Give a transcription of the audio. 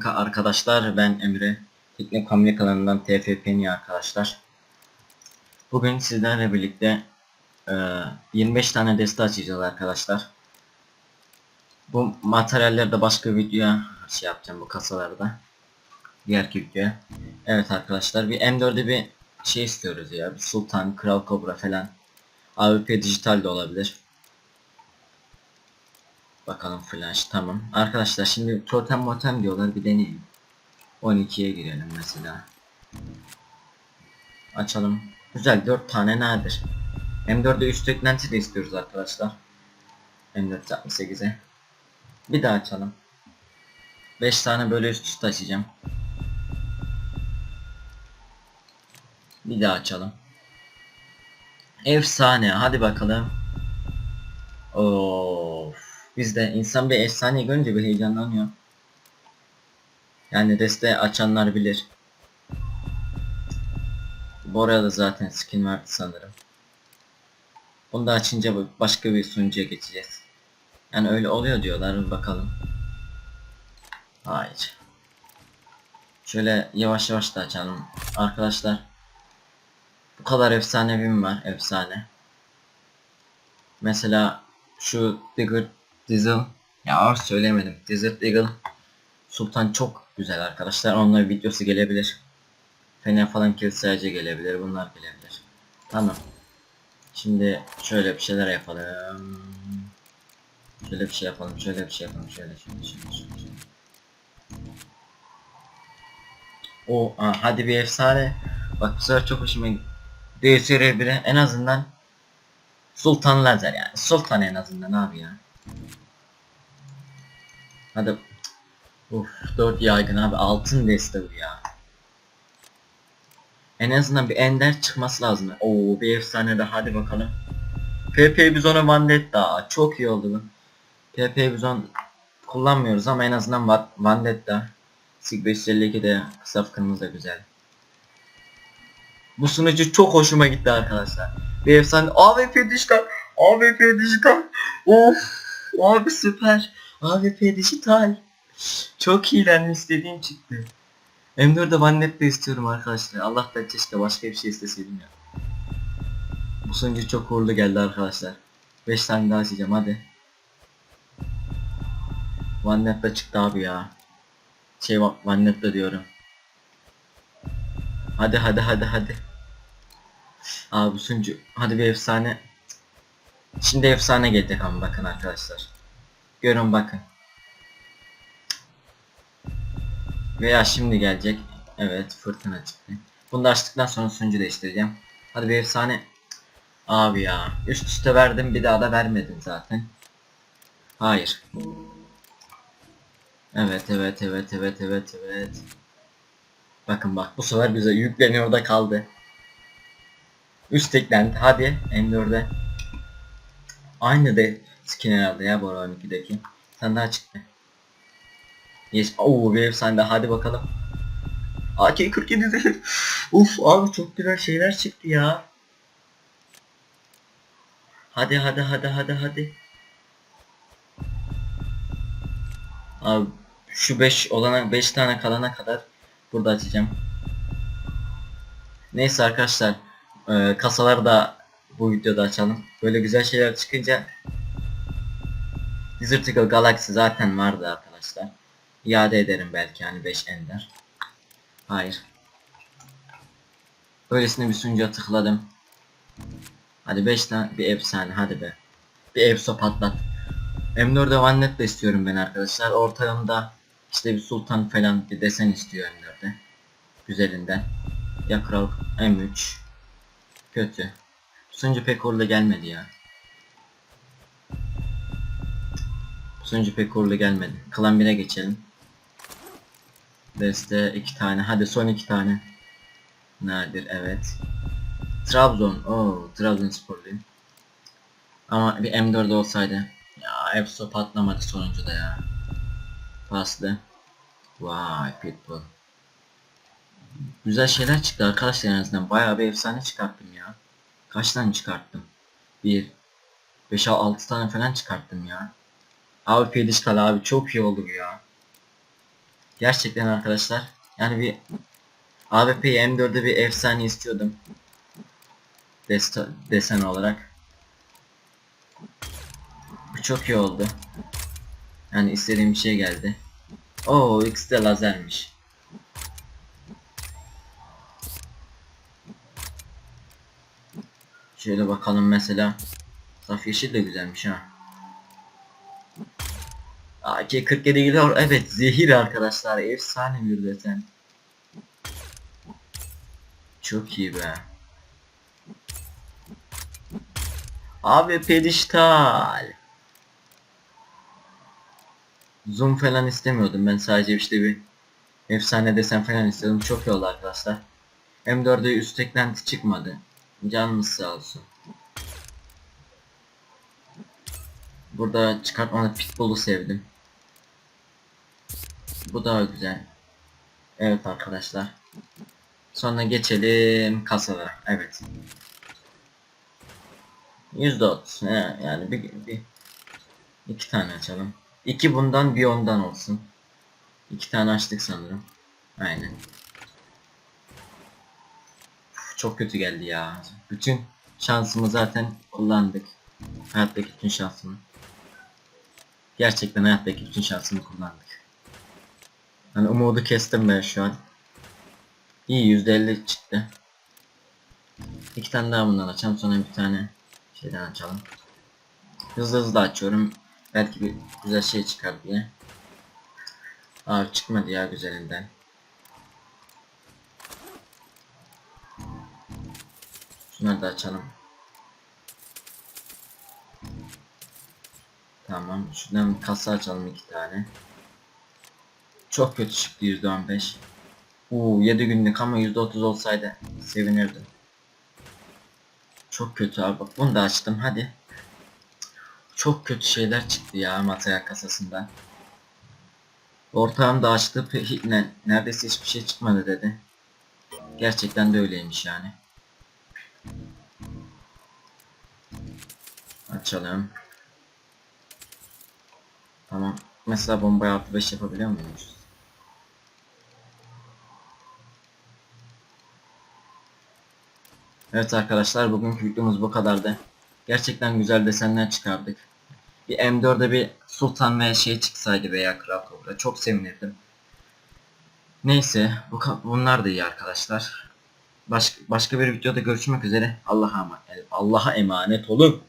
Ka- arkadaşlar. Ben Emre. Teknik Hamle kanalından TFP'ni arkadaşlar. Bugün sizlerle birlikte e, 25 tane deste açacağız arkadaşlar. Bu materyallerde başka videoya şey yapacağım bu kasalarda. Diğerki videoya. Evet arkadaşlar bir M4'e bir şey istiyoruz ya. Bir Sultan, Kral Kobra falan. AWP dijital de olabilir. Bakalım flash tamam. Arkadaşlar şimdi totem motem diyorlar bir deneyelim. 12'ye girelim mesela. Açalım. Güzel 4 tane nadir. M4'e üst eklenti de istiyoruz arkadaşlar. M468'e. Bir daha açalım. 5 tane böyle üst üste açacağım. Bir daha açalım. Efsane hadi bakalım. Of. Bizde insan bir efsane görünce bir heyecanlanıyor. Yani deste açanlar bilir. Bu arada zaten skin vardı sanırım. Bunu da açınca başka bir sunucuya geçeceğiz. Yani öyle oluyor diyorlar bakalım. Hayır. Şöyle yavaş yavaş da açalım. Arkadaşlar. Bu kadar efsanevim var. Efsane. Mesela şu Digger Diesel ya söylemedim. Desert Eagle Sultan çok güzel arkadaşlar. Onların videosu gelebilir. Fener falan kilit sadece gelebilir. Bunlar gelebilir. Tamam. Şimdi şöyle bir şeyler yapalım. Şöyle bir şey yapalım. Şöyle bir şey yapalım. Şöyle şöyle şöyle şöyle. şöyle. O aa, hadi bir efsane. Bak bu sefer çok hoşuma gitti. DSR 1'e en azından Sultan Lazer yani. Sultan en azından abi ya. Hadi. Uf 4 yaygın abi altın deste bu ya. En azından bir ender çıkması lazım. Oo bir efsane de hadi bakalım. PP Bizon'a Vendetta çok iyi oldu bu. PP Bizon kullanmıyoruz ama en azından Va- Vendetta. Sig 552 de kısa kırmızı da güzel. Bu sunucu çok hoşuma gitti arkadaşlar. Bir efsane AWP dijital. AWP dijital. Of. Abi süper. AWP dijital. Çok iyilenmiş istediğim çıktı. M4'de One de istiyorum arkadaşlar. Allah'tan keşke başka bir şey isteseydim ya. Bu sunucu çok uğurlu geldi arkadaşlar. 5 tane daha açacağım hadi. One de çıktı abi ya. Şey One de diyorum. Hadi hadi hadi hadi. Abi sunucu. Hadi bir efsane. Şimdi efsane ama bakın arkadaşlar. Görün bakın. Veya şimdi gelecek. Evet fırtına çıktı. Bunu da açtıktan sonra sunucu değiştireceğim. Hadi bir efsane. Abi ya. Üst üste verdim bir daha da vermedim zaten. Hayır. Evet evet evet evet evet evet. Bakın bak bu sefer bize yükleniyor da kaldı. Üst eklenti hadi M4'e. Aynı de skin herhalde ya arada 12'deki. Sen daha çıktı. Yes. Oo bir efsane hadi bakalım. AK-47 de. Uf abi çok güzel şeyler çıktı ya. Hadi hadi hadi hadi hadi. Abi şu 5 olana 5 tane kalana kadar burada açacağım. Neyse arkadaşlar e, kasaları da bu videoda açalım. Böyle güzel şeyler çıkınca Desert Eagle Galaxy zaten vardı arkadaşlar. İade ederim belki hani 5 ender. Hayır. Öylesine bir sunucuya tıkladım. Hadi 5 tane bir efsane hadi be. Bir efso patlat. M4'e One de istiyorum ben arkadaşlar. Ortalığında işte bir sultan falan bir desen istiyor M4'e. Güzelinden. Ya kral M3. Kötü. Sunucu pek orada gelmedi ya. Sunucu pek uğurlu gelmedi. Klan 1'e geçelim. Deste iki tane. Hadi son iki tane. Nadir evet. Trabzon. Oo, Trabzonsporluyum. Ama bir M4 olsaydı. Ya Epso patlamadı sonuncuda ya. Paslı. Vay Pitbull. Güzel şeyler çıktı arkadaşlar en azından. Bayağı bir efsane çıkarttım ya. Kaç tane çıkarttım? 1 5 6 tane falan çıkarttım ya. Abi Pediskal abi çok iyi oldu bu ya. Gerçekten arkadaşlar. Yani bir AWP'yi M4'de bir efsane istiyordum. Desta desen olarak. Bu çok iyi oldu. Yani istediğim bir şey geldi. Oo X de lazermiş. Şöyle bakalım mesela. Saf yeşil de güzelmiş ha. AK-47 geliyor. Evet zehir arkadaşlar. Efsane bir desen. Çok iyi be. Abi pediştal. Zoom falan istemiyordum ben sadece işte bir efsane desen falan istiyordum. Çok iyi oldu arkadaşlar. M4'e üst eklenti çıkmadı. Canınız sağ olsun. Burada çıkartmalı pitbull'u sevdim. Bu daha güzel. Evet arkadaşlar. Sonra geçelim kasalara. Evet. %30. He, yani bir, bir iki tane açalım. İki bundan bir ondan olsun. İki tane açtık sanırım. Aynen. Çok kötü geldi ya. Bütün şansımı zaten kullandık. Hayattaki bütün şansımı. Gerçekten hayattaki bütün şansımı kullandık. Hani umudu kestim ben şu an. İyi %50 çıktı. İki tane daha bundan açalım sonra bir tane şeyden açalım. Hızlı hızlı açıyorum. Belki bir güzel şey çıkar diye. Aa çıkmadı ya güzelinden. Şunları açalım. Tamam. Şuradan kasa açalım iki tane. Çok kötü çıktı %15. Uuu 7 günlük ama %30 olsaydı sevinirdim. Çok kötü abi bak bunu da açtım hadi. Çok kötü şeyler çıktı ya mataya kasasından. Ortağım da açtı neredeyse hiçbir şey çıkmadı dedi. Gerçekten de öyleymiş yani. Açalım. Tamam. Mesela bombaya artı 5 yapabiliyor muyuz? Evet arkadaşlar bugünkü videomuz bu kadardı. Gerçekten güzel desenler çıkardık. Bir M4'e bir Sultan veya şey çıksaydı veya Kral Kobra çok sevinirdim. Neyse bu bunlar da iyi arkadaşlar. Baş- başka bir videoda görüşmek üzere. Allah'a emanet, Allah'a emanet olun.